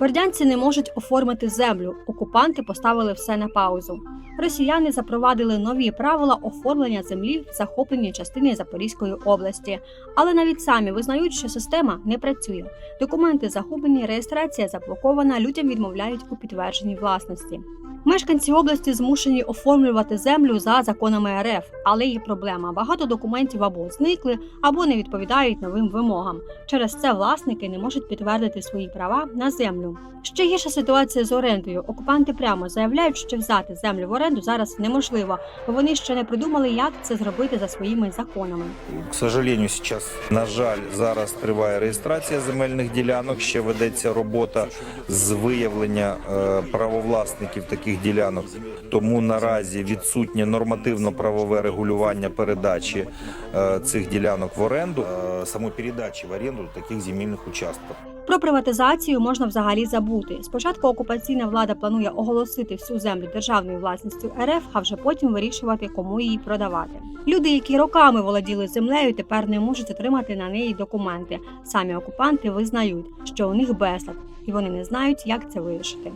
Бердянці не можуть оформити землю. Окупанти поставили все на паузу. Росіяни запровадили нові правила оформлення землі в захопленій частині Запорізької області, але навіть самі визнають, що система не працює. Документи загублені, реєстрація заблокована, людям відмовляють у підтвердженні власності. Мешканці області змушені оформлювати землю за законами РФ, але є проблема: багато документів або зникли, або не відповідають новим вимогам. Через це власники не можуть підтвердити свої права на землю. Ще гірша ситуація з орендою. Окупанти прямо заявляють, що взяти землю в оренду зараз неможливо, бо вони ще не придумали, як це зробити за своїми законами. К сожалению, сейчас, на жаль, зараз триває реєстрація земельних ділянок. Ще ведеться робота з виявлення е, правовласників таких ділянок. Тому наразі відсутнє нормативно-правове регулювання передачі е, цих ділянок в оренду, е, самопередачі в оренду таких земельних участків. Про приватизацію можна взагалі забути. Спочатку окупаційна влада планує оголосити всю землю державною власністю РФ, а вже потім вирішувати, кому її продавати. Люди, які роками володіли землею, тепер не можуть отримати на неї документи. Самі окупанти визнають, що у них безлад, і вони не знають, як це вирішити.